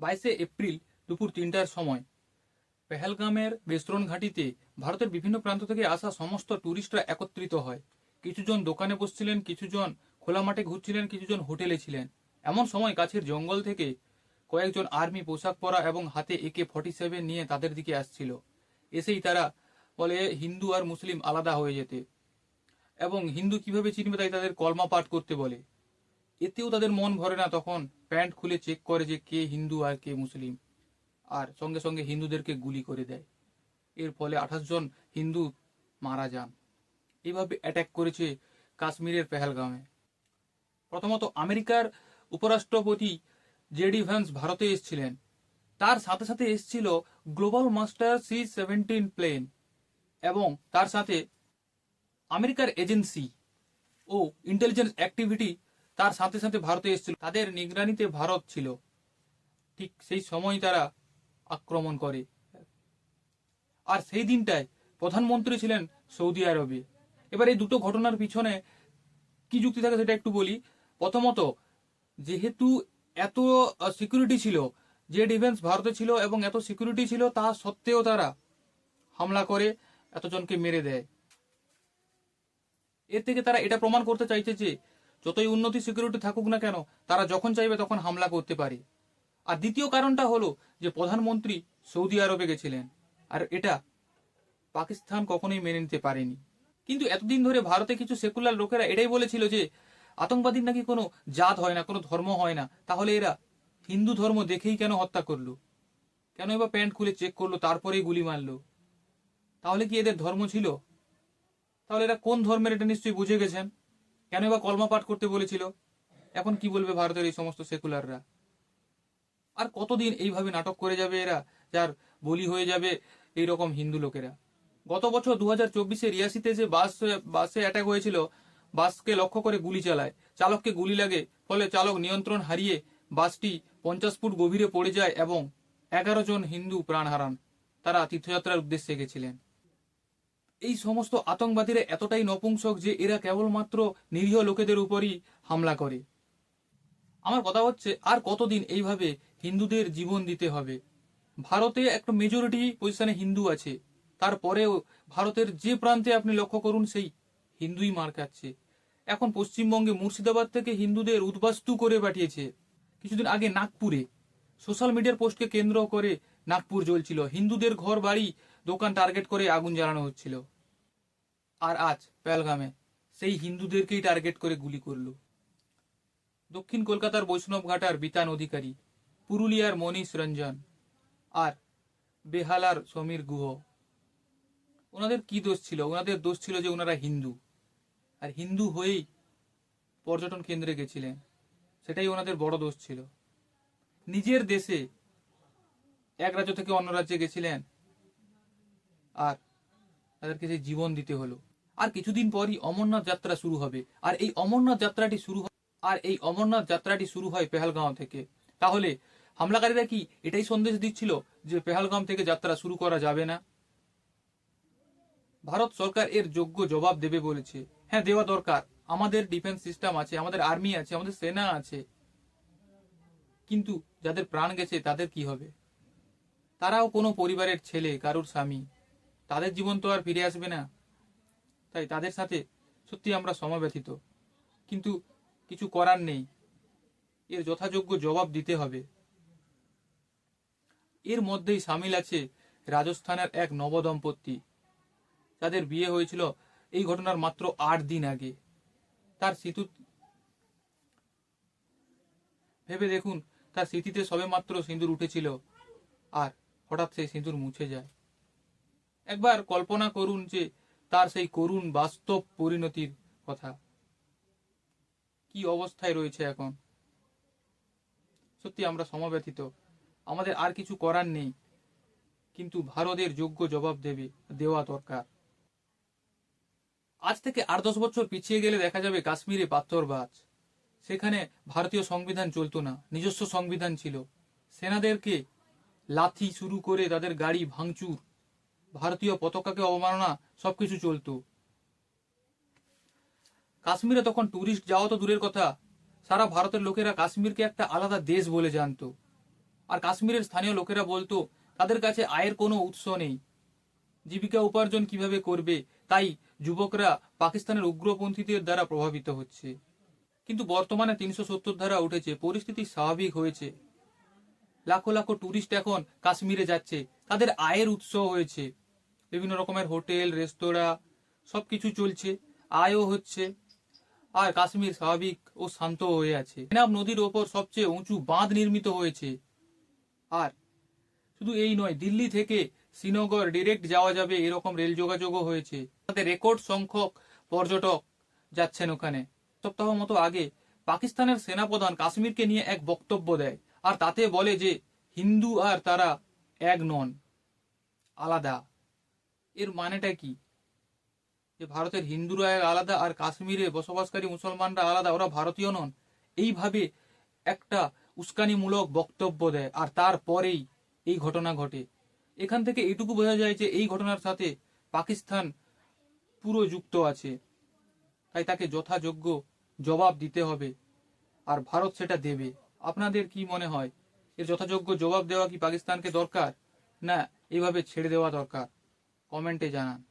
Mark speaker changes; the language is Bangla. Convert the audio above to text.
Speaker 1: বাইশে এপ্রিল দুপুর তিনটার সময়। পেহেলগামের বেস্ত্রন ঘাটিতে ভারতের বিভিন্ন প্রান্ত থেকে আসা সমস্ত ট্যুরিস্টরা একত্রিত হয়। কিছুজন দোকানে বসছিলেন, কিছুজন খোলা মাঠে ঘুরছিলেন, কিছুজন হোটেলে ছিলেন। এমন সময় কাছের জঙ্গল থেকে কয়েকজন আর্মি পোশাক পরা এবং হাতে একে ফর্টি সেভেন নিয়ে তাদের দিকে আসছিল। এসেই তারা বলে, হিন্দু আর মুসলিম আলাদা হয়ে যেতে। এবং হিন্দু কীভাবে চিনবে তাই তাদের কলমা পাঠ করতে বলে। এতেও তাদের মন ভরে না তখন প্যান্ট খুলে চেক করে যে কে হিন্দু আর কে মুসলিম। আর সঙ্গে সঙ্গে হিন্দুদেরকে গুলি করে দেয়। এর ফলে আঠাশ জন হিন্দু মারা যান। এইভাবে অ্যাটাক করেছে কাশ্মীরের পেহেলগামে। প্রথমত আমেরিকার উপরাষ্ট্রপতি জেডি ভ্যান্স ভারতে এসেছিলেন। তার সাথে সাথে এসেছিল global master C seventeen plane এবং তার সাথে আমেরিকার এজেন্সি ও ইন্টেলিজেন্স অ্যাক্টিভিটি তার সাথে সাথে ভারতে এসেছিল। তাদের নিগরানিতে ভারত ছিল। ঠিক সেই সময় তারা আক্রমণ করে। আর সেই দিনটায় প্রধানমন্ত্রী ছিলেন সৌদি আরবে। এবার এই দুটো ঘটনার পিছনে কি যুক্তি থাকে সেটা একটু বলি। প্রথমত, যেহেতু এত সিকিউরিটি ছিল, যে ডিফেন্স ভারতে ছিল এবং এত সিকিউরিটি ছিল, তা সত্ত্বেও তারা হামলা করে, এতজনকে মেরে দেয়। এর থেকে তারা এটা প্রমাণ করতে চাইছে যে যতই উন্নতি সিকিউরিটি থাকুক না কেন, তারা যখন চাইবে তখন হামলা করতে পারে। আর দ্বিতীয় কারণটা হলো যে প্রধানমন্ত্রী সৌদি আরবে গেছিলেন, আর এটা পাকিস্তান কখনোই মেনে নিতে পারেনি। কিন্তু এতদিন ধরে ভারতে কিছু সেকুলার লোকেরা এটাই বলেছিল যে, আতঙ্কবাদীর নাকি কোনো জাত হয় না, কোনো ধর্ম হয় না, তাহলে এরা হিন্দু ধর্ম দেখেই কেন হত্যা করল? কেন এবার প্যান্ট খুলে চেক করল, তারপরেই গুলি মারলো? তাহলে কি এদের ধর্ম ছিল? তাহলে এরা কোন ধর্মের এটা নিশ্চয়ই বুঝে গেছেন? কেন এবার কলমা পাঠ করতে বলেছিল? এখন কি বলবে ভারতের এই সমস্ত সেকুলাররা? আর কতদিন এইভাবে নাটক করে যাবে এরা, যার বলি হয়ে যাবে এই রকম হিন্দু লোকেরা? গত বছর দু হাজার চব্বিশে রিয়াসিতে যে বাস বাসে অ্যাটাক হয়েছিল, বাসকে লক্ষ্য করে গুলি চালায়। চালককে গুলি লাগে, ফলে চালক নিয়ন্ত্রণ হারিয়ে বাসটি পঞ্চাশ ফুট গভীরে পড়ে যায় এবং এগারো জন হিন্দু প্রাণ হারান। তারা তীর্থযাত্রার উদ্দেশ্যে গেছিলেন। এই সমস্ত আতঙ্কবাদীরা এতটাই নপুংসক যে এরা কেবলমাত্র নিরীহ লোকেদের উপরই হামলা করে। আমার কথা হচ্ছে, আর কতদিন এইভাবে হিন্দুদের জীবন দিতে হবে? ভারতে একটা মেজরিটি পজিশনে হিন্দু আছে। তারপরেও ভারতের যে প্রান্তে আপনি লক্ষ্য করুন, সেই হিন্দুই মার খাচ্ছে। এখন পশ্চিমবঙ্গে মুর্শিদাবাদ থেকে হিন্দুদের উদ্বাস্তু করে পাঠিয়েছে। কিছুদিন আগে নাগপুরে। সোশ্যাল মিডিয়ার পোস্টকে কেন্দ্র করে নাগপুর জ্বলছিল। হিন্দুদের ঘর বাড়ি, দোকান টার্গেট করে আগুন জ্বালানো হচ্ছিল। আর আজ পেলগামে সেই হিন্দুদেরকেই টার্গেট করে গুলি করল। দক্ষিণ কলকাতার বৈষ্ণবঘাটার বিতান অধিকারী, পুরুলিয়ার মনীষ রঞ্জন আর বেহালার সমীর গুহ। ওনাদের কি দোষ ছিল? ওনাদের দোষ ছিল যে ওনারা হিন্দু। আর হিন্দু হয়েই পর্যটন কেন্দ্রে গেছিলেন। সেটাই ওনাদের বড় দোষ ছিল। নিজের দেশে এক রাজ্য থেকে অন্য রাজ্যে গেছিলেন। আর তাদেরকে সেই জীবন দিতে হলো। আর কিছুদিন পরই অমরনাথ যাত্রা শুরু হবে। আর এই অমরনাথ যাত্রাটি শুরু আর এই অমরনাথ যাত্রাটি শুরু হয় পেহালগাঁও থেকে। তাহলে হামলাকারীরা কি এটাই সন্দেশ দিচ্ছিল যে পেহালগাম থেকে যাত্রা শুরু করা যাবে না? ভারত সরকার এর যোগ্য জবাব দেবে বলেছে। হ্যাঁ দেওয়া দরকার। আমাদের ডিফেন্স সিস্টেম আছে, আমাদের আর্মি আছে, আমাদের সেনা আছে। কিন্তু যাদের প্রাণ গেছে, তাদের কি হবে? তারাও কোনো পরিবারের ছেলে, কারুর স্বামী। তাদের জীবন তো আর ফিরে আসবে না। তাই তাদের সাথে সত্যি আমরা সমব্যথিত। কিন্তু কিছু করার নেই। এর যথাযোগ্য জবাব দিতে হবে। এর মধ্যেই সামিল আছে রাজস্থানের এক নবদম্পতি। তাদের বিয়ে হয়েছিল এই ঘটনার মাত্র আট দিন আগে। তার সিঁথু ভেবে দেখুন তার স্মৃতিতে সবে মাত্র সিঁদুর উঠেছিল। আর হঠাৎ সেই সিঁদুর মুছে যায়। একবার কল্পনা করুন যে তার সেই করুণ বাস্তব পরিণতির কথা। কি অবস্থায় রয়েছে এখন? সত্যি আমরা সমব্যথিত। আমাদের আর কিছু করার নেই। কিন্তু ভারতের যোগ্য জবাব দেবে, দেওয়া দরকার। আজ থেকে আট দশ বছর পিছিয়ে গেলে দেখা যাবে কাশ্মীরে পাথরবাজ। সেখানে ভারতীয় সংবিধান চলতো না, নিজস্ব সংবিধান ছিল। সেনাদেরকে লাথি শুরু করে তাদের গাড়ি ভাঙচুর, ভারতীয় পতাকাকে অবমাননা, সবকিছু চলতো। কাশ্মীরে তখন ট্যুরিস্ট যাওয়া তো দূরের কথা, সারা ভারতের লোকেরা কাশ্মীরকে একটা আলাদা দেশ বলে জানতো। আর কাশ্মীরের স্থানীয় লোকেরা বলতো, তাদের কাছে আয়ের কোনো উৎস নেই। জীবিকা উপার্জন কীভাবে করবে? তাই যুবকরা পাকিস্তানের উগ্রপন্থীদের দ্বারা প্রভাবিত হচ্ছে। কিন্তু বর্তমানে তিনশো সত্তর ধারা উঠেছে, পরিস্থিতি স্বাভাবিক হয়েছে। লাখো লাখো টুরিস্ট এখন কাশ্মীরে যাচ্ছে, তাদের আয়ের উৎস হয়েছে। বিভিন্ন রকমের হোটেল, রেস্তোরাঁ সব কিছু চলছে, আয়ও হচ্ছে। আর কাশ্মীর স্বাভাবিক ও শান্ত হয়ে আছে। চেনাব নদীর ওপর সবচেয়ে উঁচু বাঁধ নির্মিত হয়েছে। আর শুধু এই নয়, দিল্লি থেকে শ্রীনগর ডিরেক্ট যাওয়া যাবে, এরকম রেল যোগাযোগও হয়েছে। তাতে রেকর্ড সংখ্যক পর্যটক যাচ্ছেন ওখানে। সপ্তাহ মতো আগে পাকিস্তানের সেনাপ্রধান কাশ্মীরকে নিয়ে এক বক্তব্য দেয় আর তাতে বলে যে হিন্দু আর তারা এক নন, আলাদা। এর মানেটা কি? যে ভারতের হিন্দুরা এক আলাদা আর কাশ্মীরে বসবাসকারী মুসলমানরা আলাদা, ওরা ভারতীয় নন। এইভাবে একটা উস্কানিমূলক বক্তব্য দেয় আর তারপরেই এই ঘটনা ঘটে। এখান থেকে এটুকু বোঝা যায় যে এই ঘটনার সাথে পাকিস্তান পুরো যুক্ত আছে। তাই তাকে যথাযোগ্য জবাব দিতে হবে। আর ভারত সেটা দেবে। আপনাদের কি মনে হয়? এর যথাযোগ্য জবাব দেওয়া কি পাকিস্তানকে দরকার? না এইভাবে ছেড়ে দেওয়া দরকার। কমেন্টে জানান।